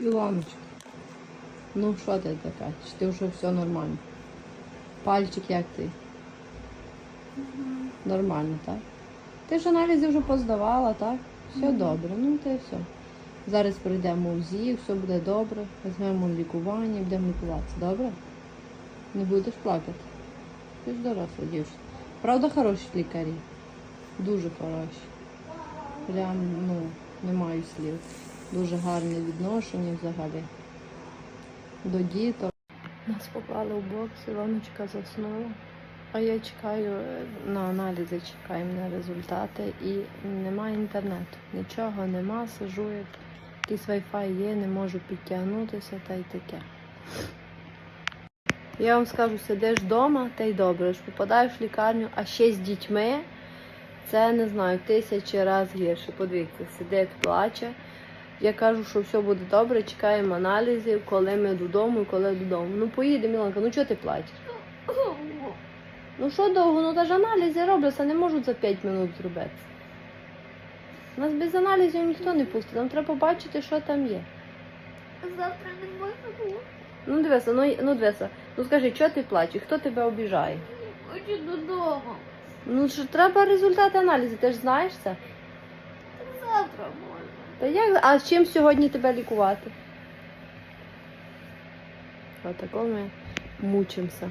Ілоночка. Ну що ти така? Чи ти вже все нормально? Пальчик як ти? Нормально, так? Ти ж аналізи вже поздавала, так? Все добре, ну й все. Зараз прийдемо в ЗІ, все буде добре, візьмемо лікування, будемо лікуватися, добре? Не будеш плакати. Ти ж доросла дівчина. Правда, хороші лікарі? Дуже хороші. Прям, ну, не маю слів. Дуже гарне відношення взагалі. До діток. Нас поклали в бокс, Ілоночка заснула. А я чекаю на аналізи, чекаємо на результати і немає інтернету. Нічого нема, сижу, як якийсь Wi-Fi є, не можу підтягнутися та й таке. Я вам скажу, сидиш вдома, та й добре. ж Попадаєш в лікарню, а ще з дітьми. Це не знаю, тисячі разів гірше. Подивіться, сидить, плаче. Я кажу, що все буде добре, чекаємо аналізів, коли ми додому і коли додому. Ну поїде, Міланка, ну чого ти плачеш? Ну що довго? Ну та ж аналізи робляться, не можуть за 5 минут зробити. Нас без аналізів ніхто не пустить. Нам треба побачити, що там є. Завтра не можна було. Ну дивися, ну, ну дивися. Ну скажи, чого ти плачеш? Хто тебе обіжає? Хочу додому. Ну що треба результати аналізу, ти ж знаєш це? Завтра. Та як? А чим сьогодні тебе лікувати? Отако ми мучимося.